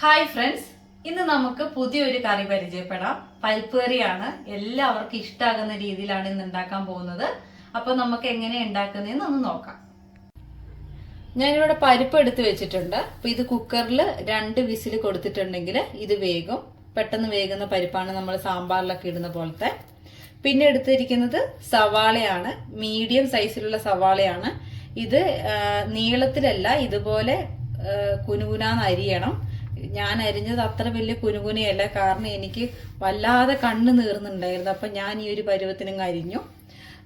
Hi friends. ഇന്ന് നമുക്ക് പുതിയൊരു കറി പരിചയപ്പെടാം. പരിപ്പ് കറിയാണ് എല്ലാവർക്കും ഇഷ്ടമാകുന്ന രീതിയിലാണ് ഇന്ന് ഉണ്ടാക്കാൻ പോകുന്നത്. അപ്പൊ നമുക്ക് എങ്ങനെ ഉണ്ടാക്കുന്നതെന്ന് ഒന്ന് നോക്കാം. ഞാനിവിടെ പരിപ്പ് എടുത്ത് വെച്ചിട്ടുണ്ട്. അപ്പൊ ഇത് കുക്കറിൽ രണ്ട് വിസിൽ കൊടുത്തിട്ടുണ്ടെങ്കിൽ ഇത് വേഗം പെട്ടെന്ന് വേകുന്ന പരിപ്പാണ് നമ്മൾ സാമ്പാറിലൊക്കെ ഇടുന്ന പോലത്തെ. പിന്നെ എടുത്തിരിക്കുന്നത് സവാളയാണ്. മീഡിയം സൈസിലുള്ള സവാളയാണ്. ഇത് നീളത്തിലല്ല ഇതുപോലെ കുനുകുനാന്ന് അരിയണം. ഞാൻ അരിഞ്ഞത് അത്ര വലിയ കുനുകുനയല്ല. കാരണം എനിക്ക് വല്ലാതെ കണ്ണ് നീർന്നുണ്ടായിരുന്നു. അപ്പം ഞാൻ ഈ ഒരു പരുവത്തിനും അരിഞ്ഞു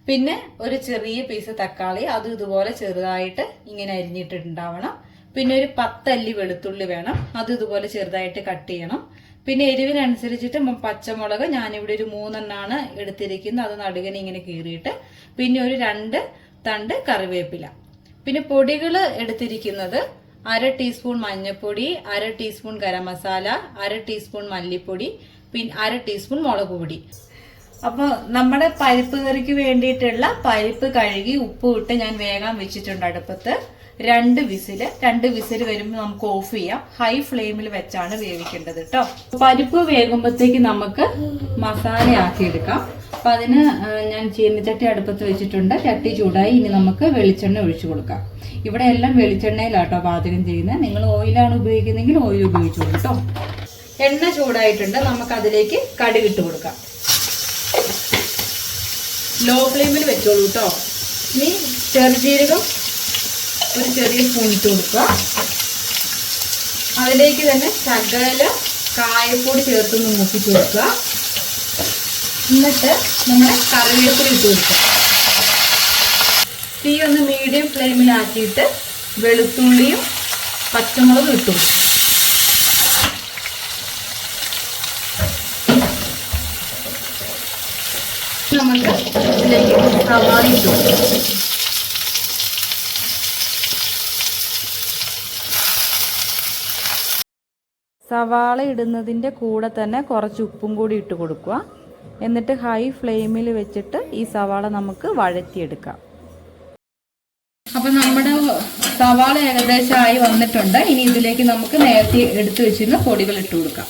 പിന്നെ ഒരു ചെറിയ പീസ് തക്കാളി അത് ഇതുപോലെ ചെറുതായിട്ട് ഇങ്ങനെ അരിഞ്ഞിട്ടുണ്ടാവണം. പിന്നെ ഒരു പത്തല്ലി വെളുത്തുള്ളി വേണം. അത് ഇതുപോലെ ചെറുതായിട്ട് കട്ട് ചെയ്യണം. പിന്നെ എരിവിനനുസരിച്ചിട്ട് പച്ചമുളക് ഞാനിവിടെ ഒരു മൂന്നെണ്ണാണ് എടുത്തിരിക്കുന്നത്. അത് നടുകനെ ഇങ്ങനെ കീറിയിട്ട് പിന്നെ ഒരു രണ്ട് തണ്ട് കറിവേപ്പില. പിന്നെ പൊടികൾ എടുത്തിരിക്കുന്നത് അര ടീസ്പൂൺ മഞ്ഞൾപ്പൊടി അര ടീസ്പൂൺ ഗരം മസാല അര ടീസ്പൂൺ മല്ലിപ്പൊടി പിന്നെ അര ടീസ്പൂൺ മുളക് പൊടി. അപ്പോൾ നമ്മുടെ പരിപ്പ് കറിക്ക് വേണ്ടിയിട്ടുള്ള പരിപ്പ് കഴുകി ഉപ്പ് ഇട്ട് ഞാൻ വേഗം വെച്ചിട്ടുണ്ട് അടുപ്പത്ത്. രണ്ട് വിസിൽ രണ്ട് വിസിൽ വരുമ്പോൾ നമുക്ക് ഓഫ് ചെയ്യാം. ഹൈ ഫ്ലെയിമിൽ വെച്ചാണ് വേവിക്കേണ്ടത് കേട്ടോ പരിപ്പ് വേകുമ്പോഴത്തേക്ക് നമുക്ക് മസാല ആക്കിയെടുക്കാം അപ്പൊ അതിന് ഞാൻ ചീനച്ചട്ടി അടുപ്പത്ത് വെച്ചിട്ടുണ്ട്. ചട്ടി ചൂടായി ഇനി നമുക്ക് വെളിച്ചെണ്ണ ഒഴിച്ചു കൊടുക്കാം. ഇവിടെ എല്ലാം വെളിച്ചെണ്ണയിലാട്ടോ പാചകം ചെയ്യുന്നത്. നിങ്ങൾ ഓയിലാണ് ഉപയോഗിക്കുന്നതെങ്കിൽ ഓയിൽ ഉപയോഗിച്ചു കേട്ടോ. എണ്ണ ചൂടായിട്ടുണ്ട്. നമുക്ക് അതിലേക്ക് കടുകിട്ട് കൊടുക്കാം. ലോ ഫ്ലെയിമിൽ വെച്ചോളൂ കേട്ടോ. ഇനി ചെറുജീരകം ഒരു ചെറിയ സ്പൂൺ ഇട്ട് കൊടുക്കുക. അതിലേക്ക് തന്നെ ശകല കായപ്പൊടി ചേർത്തൊന്ന് മൂപ്പിച്ച് കൊടുക്കുക. എന്നിട്ട് നമ്മുടെ കറിവേപ്പില ഇട്ട് കൊടുക്കും. തീ ഒന്ന് മീഡിയം ഫ്ലെയിമിലാക്കിയിട്ട് വെളുത്തുള്ളിയും പച്ചമുളകും ഇട്ടു നമുക്ക് ഇതിലേക്ക് സവാള ഇട്ട് സവാള ഇടുന്നതിന്റെ കൂടെ തന്നെ കുറച്ച് ഉപ്പും കൂടി ഇട്ട് കൊടുക്കുക. എന്നിട്ട് ഹൈ ഫ്ലെയിമിൽ വെച്ചിട്ട് ഈ സവാള നമുക്ക് വഴറ്റിയെടുക്കാം. അപ്പൊ നമ്മുടെ സവാള ഏകദേശം ആയി വന്നിട്ടുണ്ട്. ഇനി ഇതിലേക്ക് നമുക്ക് നേരത്തെ എടുത്തു വെച്ചിരുന്ന പൊടികൾ ഇട്ട് കൊടുക്കാം.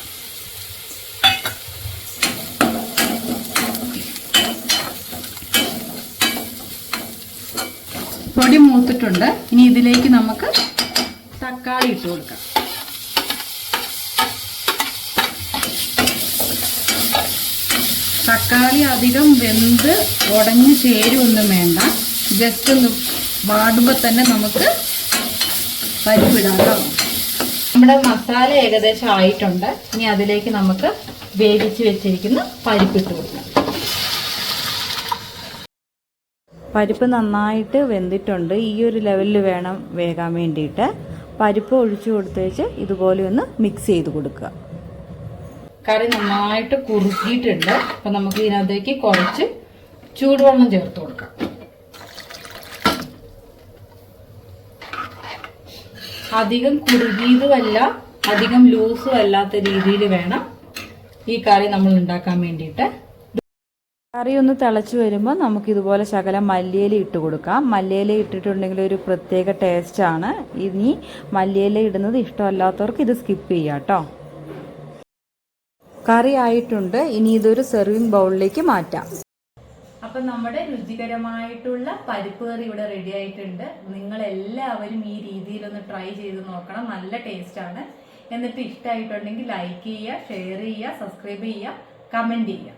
പൊടി മൂത്തിട്ടുണ്ട്. ഇനി ഇതിലേക്ക് നമുക്ക് തക്കാളി ഇട്ട് കൊടുക്കാം. തക്കാളി അധികം വെന്ത് ഉടഞ്ഞ് ചേരുമൊന്നും വേണ്ട. ജസ്റ്റ് ഒന്ന് വാടുമ്പോൾ തന്നെ നമുക്ക് കേട്ടോ നമ്മുടെ മസാല ഏകദേശം ആയിട്ടുണ്ട്. ഇനി അതിലേക്ക് നമുക്ക് വേവിച്ച് വെച്ചിരിക്കുന്ന പരിപ്പിട്ട് കൊടുക്കാം. പരിപ്പ് നന്നായിട്ട് വെന്തിട്ടുണ്ട്. ഈ ഒരു ലെവലിൽ വേണം വേകാൻ വേണ്ടിയിട്ട്. പരിപ്പ് ഒഴിച്ചു കൊടുത്തേച്ച് ഇതുപോലെ ഒന്ന് മിക്സ് ചെയ്ത് കൊടുക്കുക. കറി നന്നായിട്ട് കുറുക്കിയിട്ടുണ്ട് അപ്പൊ നമുക്ക് ഇതിനകത്തേക്ക് കുറച്ച് ചൂടുവെള്ളം ചേർത്ത് കൊടുക്കാം. അധികം കുറുകിയതുമല്ല അധികം ലൂസും അല്ലാത്ത രീതിയിൽ വേണം ഈ കറി നമ്മൾ ഉണ്ടാക്കാൻ വേണ്ടിയിട്ട്. കറി ഒന്ന് തിളച്ച് വരുമ്പോൾ നമുക്ക് ഇതുപോലെ ശകലം മല്ലിയില ഇട്ട് കൊടുക്കാം. മല്ലിയില ഇട്ടിട്ടുണ്ടെങ്കിൽ ഒരു പ്രത്യേക ടേസ്റ്റാണ് ഇനി മല്ലിയില ഇടുന്നത് ഇഷ്ടമല്ലാത്തവർക്ക് ഇത് സ്കിപ്പ് ചെയ്യാം കേട്ടോ. കറി ആയിട്ടുണ്ട് ഇനി ഇതൊരു സെർവിങ് ബൗളിലേക്ക് മാറ്റാം. അപ്പൊ നമ്മുടെ രുചികരമായിട്ടുള്ള പരിപ്പ് കറി ഇവിടെ റെഡി ആയിട്ടുണ്ട്. നിങ്ങൾ എല്ലാവരും ഈ രീതിയിലൊന്ന് ട്രൈ ചെയ്ത് നോക്കണം. നല്ല ടേസ്റ്റ് ആണ്. എന്നിട്ട് ഇഷ്ടമായിട്ടുണ്ടെങ്കിൽ ലൈക്ക് ചെയ്യുക ഷെയർ ചെയ്യുക സബ്സ്ക്രൈബ് ചെയ്യുക കമന്റ് ചെയ്യുക.